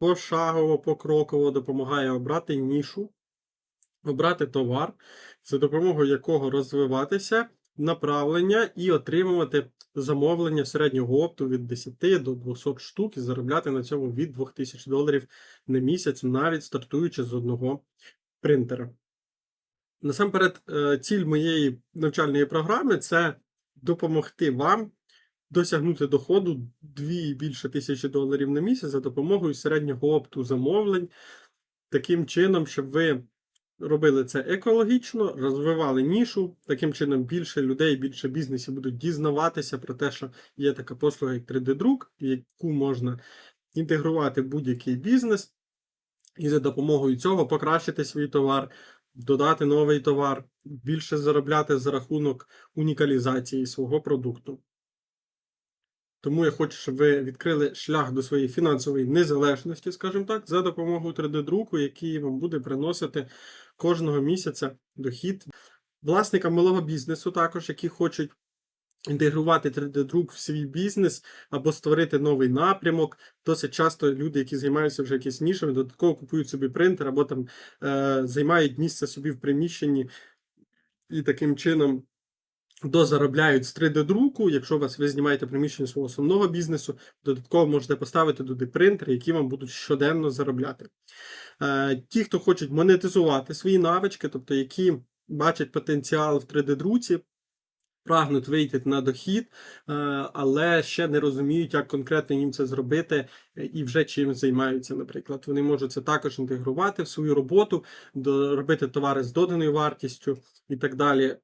пошагово, покроково допомагає обрати нішу, обрати товар, за допомогою якого розвиватися, направлення і отримувати замовлення середнього опту від 10 до 200 штук і заробляти на цьому від 2000 доларів на місяць, навіть стартуючи з одного принтера. Насамперед, е, ціль моєї навчальної програми це допомогти вам досягнути доходу 2 і більше тисячі доларів на місяць за допомогою середнього опту замовлень, таким чином, щоб ви робили це екологічно, розвивали нішу. Таким чином, більше людей, більше бізнесів будуть дізнаватися про те, що є така послуга, як 3D-друк, яку можна інтегрувати в будь-який бізнес, і за допомогою цього покращити свій товар, додати новий товар, більше заробляти за рахунок унікалізації свого продукту. Тому я хочу, щоб ви відкрили шлях до своєї фінансової незалежності, скажімо так, за допомогою 3D-друку, який вам буде приносити кожного місяця дохід. Власникам малого бізнесу, також, які хочуть інтегрувати 3D-друк в свій бізнес або створити новий напрямок. Досить часто люди, які займаються вже якісь нішами, додатково купують собі принтер або там е, займають місце собі в приміщенні і таким чином дозаробляють з 3D-друку. Якщо вас ви знімаєте приміщення свого основного бізнесу, додатково можете поставити туди принтери, які вам будуть щоденно заробляти. Е, ті, хто хочуть монетизувати свої навички, тобто які бачать потенціал в 3D-друці, прагнуть вийти на дохід, е, але ще не розуміють, як конкретно їм це зробити е, і вже чим займаються. Наприклад, вони можуть це також інтегрувати в свою роботу, робити товари з доданою вартістю і так далі.